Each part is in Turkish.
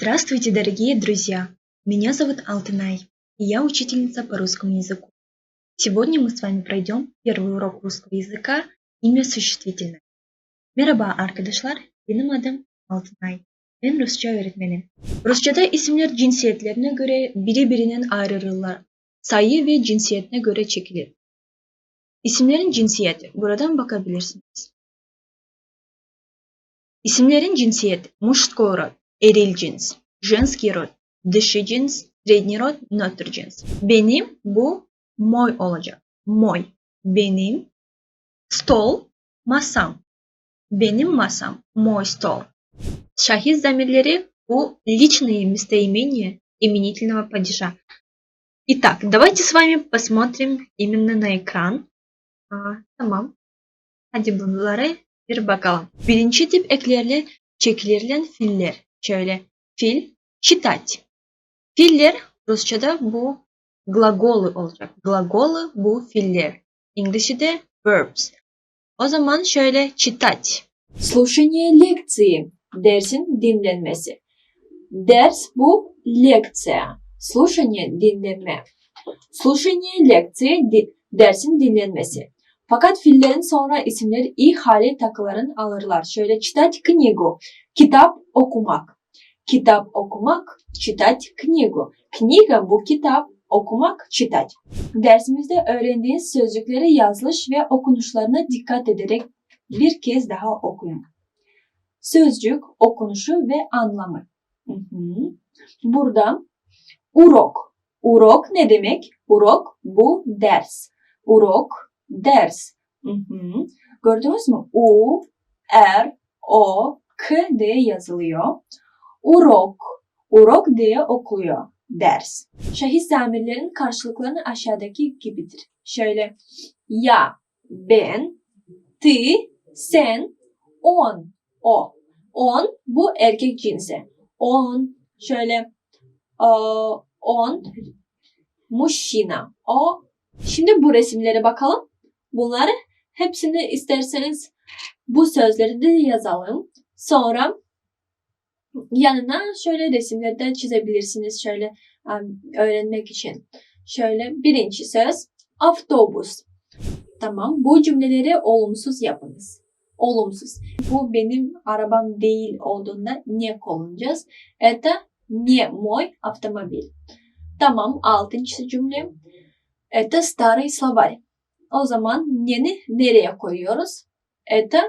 Здравствуйте, дорогие друзья! Меня зовут Алтынай, и я учительница по русскому языку. Сегодня мы с вами пройдем первый урок rusского языка имя существительное. Merhaba arkadaşlar, benim adım Altınay. Ben Rusça öğretmenim. Rusçada isimler cinsiyetlerine göre biri birinden ayrılırlar. Sayı ve cinsiyetine göre çekilir. İsimlerin cinsiyeti buradan bakabilirsiniz. İsimlerin cinsiyeti mужской род, eril cins, женский род, dişi cins, средний род, nötr cins. Benim bu moy olacak. Moy. Benim stol masam. Benim masam мой стол. Şahıs zamirleri bu личные местоимения именительного падежа. Итак, давайте с вами посмотрим именно на экран. Hadi bunlara bir bakalım. Birinci tip eklerle çekilirilen fiiller. Şöyle fil, читать. Fiiller Rusçada bu glagolu olacak. Glagolu bu fiiller. İngilizce'de verbs. O zaman şöyle читать. Слушание лекции. Dersin dinlenmesi. Ders bu lekция. Слушание dinlenme. Слушание лекции dersin dinlenmesi. Fakat fiillerin sonra isimleri i hali takıların alırlar. Şöyle читать книгу. Kitap okumak. Kitap okumak. Читать книгу. Kniga bu kitap. Okumak, читать. Dersimizde öğrendiğiniz sözcükleri yazılış ve okunuşlarına dikkat ederek bir kez daha okuyun. Sözcük, okunuşu ve anlamı. Hı hı. Burada urok. Urok ne demek? Urok bu ders. Urok, ders. Hı hı. Gördünüz mü? U, R, O, K diye yazılıyor. Urok, urok diye okuluyor. Ders. Şahıs zamirlerin karşılıklarını aşağıdaki gibidir. Şöyle ya, ben, ты, sen, on, o. On bu erkek cinsi. On şöyle on muşina. O. Şimdi bu resimlere bakalım. Bunları hepsini isterseniz bu sözleri de yazalım. Sonra yanına şöyle resimleri de çizebilirsiniz şöyle em, öğrenmek için. Şöyle birinci söz avtobus. Tamam. Bu cümleleri olumsuz yapınız. Olumsuz. Bu benim arabam değil olduğunda ne kullanacağız? Это не мой автомобиль. Tamam. Altıncı cümle. Это старый словарь. O zaman ne'ni nereye koyuyoruz? Это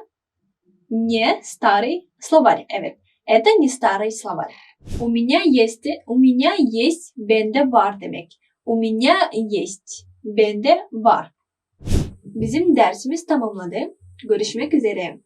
не старый словарь. Evet. Это не старый словарь. У меня есть, у меня есть, bende var demek. У меня есть, bende var. Bizim dersimiz tamamladı. Görüşmek üzere.